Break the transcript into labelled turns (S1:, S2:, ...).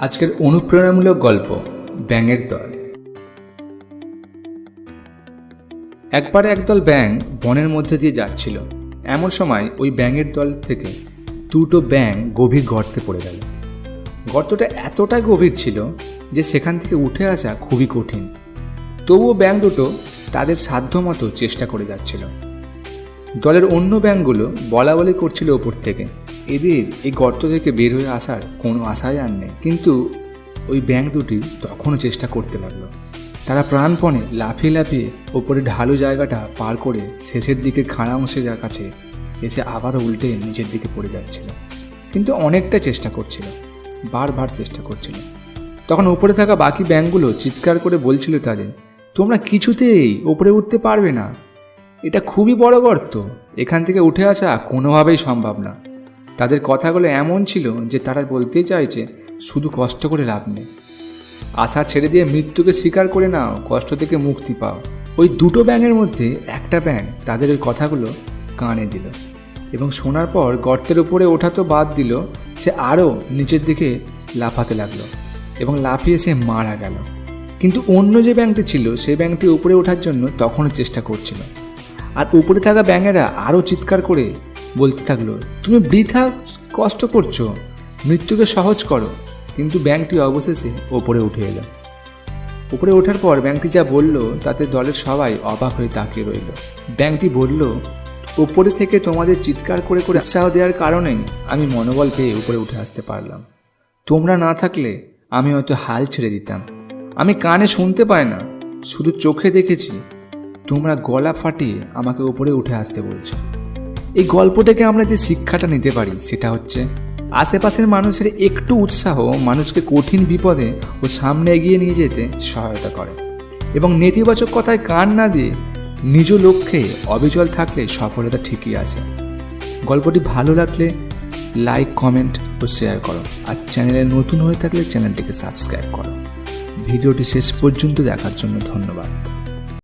S1: আজকের অনুপ্রেরণামূলক গল্প, ব্যাঙের দল। একবার একদল ব্যাঙ বনের মধ্যে দিয়ে যাচ্ছিল। এমন সময় ওই ব্যাঙের দল থেকে দুটো ব্যাঙ গভীর গর্তে পড়ে গেল। গর্তটা এতটা গভীর ছিল যে সেখান থেকে উঠে আসা খুবই কঠিন। তবুও ব্যাঙ দুটো তাদের সাধ্যমতো চেষ্টা করে যাচ্ছিল। দলের অন্য ব্যাঙগুলো বলা বলি করছিল ওপর থেকে। এদের এই গর্ত থেকে বের হয়ে আসার কোনো আশাই আর নেই। কিন্তু ওই ব্যাঙ দুটি তখনও চেষ্টা করতে লাগল। তারা প্রাণপণে লাফিয়ে লাফিয়ে ওপরে ঢালু জায়গাটা পার করে শেষের দিকে খাড়া অংশের কাছে এসে আবারও উল্টে নিচের দিকে পড়ে যাচ্ছিল। কিন্তু অনেকটা চেষ্টা করছিল, বারবার চেষ্টা করছিল। তখন উপরে থাকা বাকি ব্যাঙগুলো চিৎকার করে বলছিল তাদের, তোমরা কিছুতেই ওপরে উঠতে পারবে না। এটা খুবই বড় গর্ত। এখান থেকে উঠে আসা কোনোভাবেই সম্ভব না। তাদের কথাগুলো এমন ছিল যে তারা বলতেই চাইছে, শুধু কষ্ট করে লাভ নেই। আশা ছেড়ে দিয়ে মৃত্যুকে স্বীকার করে নাও, কষ্ট থেকে মুক্তি পাও। ওই দুটো ব্যাঙের মধ্যে একটা ব্যাঙ তাদের ওই কথাগুলো কানে দিল এবং শোনার পর গর্তের উপরে ওঠা তো বাদ দিল, সে আরও নিচের দিকে লাফাতে লাগল এবং লাফিয়ে সে মারা গেল। কিন্তু অন্য যে ব্যাংকটি ছিল সেই ব্যাংকটি উপরে ওঠার জন্য তখনও চেষ্টা করছিল। আর উপরে থাকা ব্যাঙেরা আরও চিৎকার করে বলতে থাকল, তুমি বৃথা কষ্ট করছ, মৃত্যুকে সহজ করো। কিন্তু ব্যাংকটি অবশেষে ওপরে উঠে এলো। উপরে ওঠার পর ব্যাংকটি যা বলল, তাতে দলের সবাই অবাক হয়ে তাকিয়ে রইল। ব্যাংকটি বলল, ওপরে থেকে তোমাদের চিৎকার করে করে উৎসাহ দেওয়ার কারণেই আমি মনোবল পেয়ে উপরে উঠে আসতে পারলাম। তোমরা না থাকলে আমি হয়তো হাল ছেড়ে দিতাম। আমি কানে শুনতে পাই না, শুধু চোখে দেখেছি। তোমরা গলা ফাটিয়ে আমাকে উপরে উঠে আসতে বলছো। এই গল্প থেকে আমরা যে শিক্ষাটা নিতে পারি, সেটা হচ্ছে আশেপাশের মানুষের একটু উৎসাহ মানুষকে কঠিন বিপদে ও সামনে এগিয়ে নিয়ে যেতে সহায়তা করে এবং নেতিবাচক কথায় কান না দিয়ে নিজ লক্ষ্যে অবিচল থাকলে সফলতা ঠিকই আছে। গল্পটি ভালো লাগলে লাইক, কমেন্ট ও শেয়ার করো আর চ্যানেলে নতুন হয়ে থাকলে চ্যানেলটিকে সাবস্ক্রাইব করো। ভিডিওটি শেষ পর্যন্ত দেখার জন্য ধন্যবাদ।